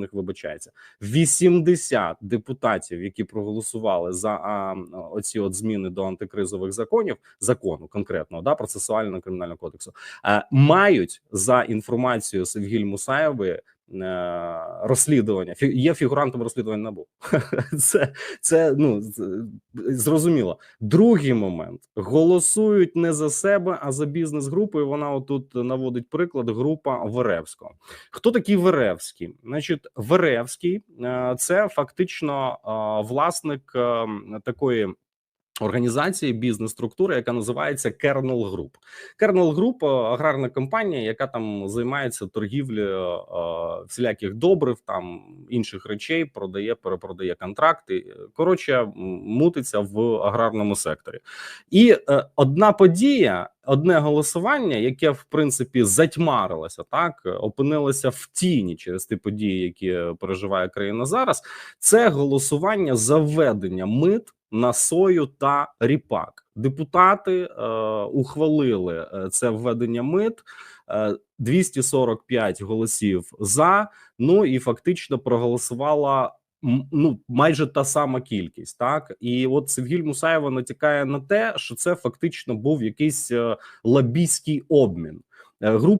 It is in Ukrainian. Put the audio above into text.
них вибачається. 80 депутатів, які проголосували за а, оці от зміни до антикризових законів, закону конкретного да процесуального кримінального кодексу, а, мають за інформацією Севгіль Мусаєвої е, розслідування. Є фігурантом розслідування набу. Це це ну зрозуміло. Другий момент голосують не за себе, а за бізнес-групу. І вона отут наводить приклад. Група Веревського. Хто такий Веревський? Значить, Веревський е, це фактично е, власник е, такої. Організації бізнес-структури, яка називається Kernel Group. Kernel Group – е, аграрна компанія, яка там займається торгівлею е, всіляких добрив, там інших речей, продає, перепродає контракти. Коротше, мутиться в аграрному секторі. І е, одна подія, одне голосування, яке в принципі затьмарилося, так опинилося в тіні через ті події, які переживає країна зараз. Це голосування за введення мит на сою та ріпак. Депутати е, ухвалили е, це введення мит. Е, 245 голосів за. Ну і фактично проголосувала ну майже та сама кількість. Так і от Севгіль Мусаєва натякає на те, що це фактично був якийсь е, лобійський обмін. Е, Група